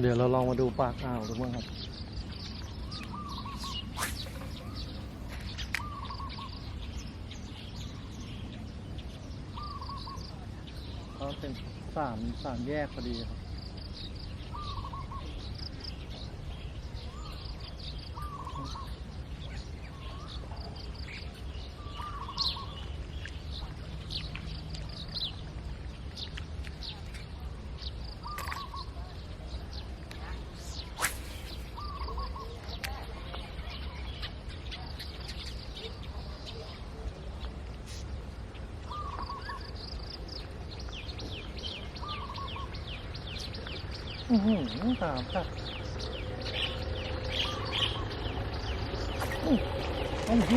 เดี๋ยวเราลองมาดูปากอ่าวดูบ้างครับ เขาเป็นสามสามแยกพอดีครับ อือหือสามค่ะอื้อโอ้โห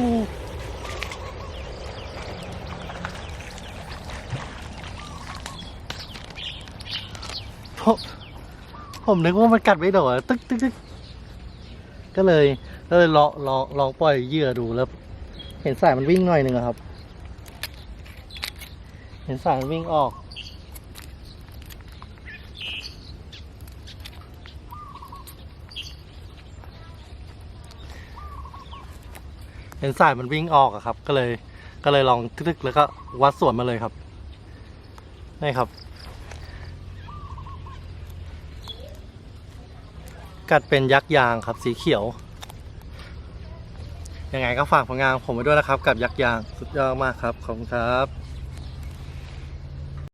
ผมผมนึกว่ามันกัดไม่โดนตึ๊กตึ๊กตึ๊กก็เลยก็เลยลองลองลองปล่อยเหยื่อดูแล้ว เห็นสายมันวิ่งหน่อยหนึ่งอะครับ เห็นสายมันวิ่งออก เห็นสายมันวิ่งออกอะครับ ก็เลยก็เลยลองทึกๆแล้วก็วัดส่วนมาเลยครับนี่ครับ กัดเป็นยักษ์ยางครับ สีเขียวยังไงก็ฝากผลงานผมไว้ด้วยนะครับ กับยักษ์ยางสุดยอดมากครับขอบคุณครับ